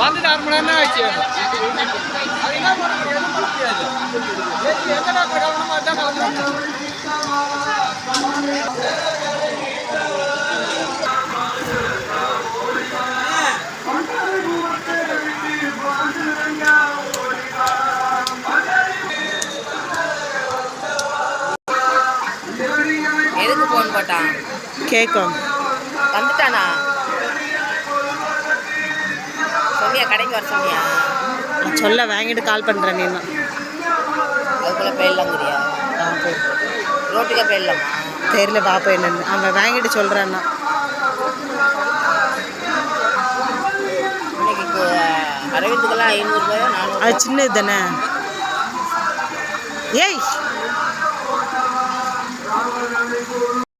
வந்துட்டு அரை மணி நேரம் ஆச்சு? எதுக்கு ஃபோன் போட்டான்? கேட்கும் வந்துட்டானா? கடைக்கு வர சொன்னியா? சொல்ல வாங்கிட்டு கால் பண்ணுறேன் நீ அதுக்குள்ளே போயிடலாங்கிறியா? ரோட்டுக்கே போயிடலாமா? தெரியல பாப்பா என்னன்னு. அவன் வாங்கிட்டு சொல்கிறான்னா அரவிந்துக்கெல்லாம் ஐநூறுரூபாயோ நானூறு அது சின்னது தானே ஏய்!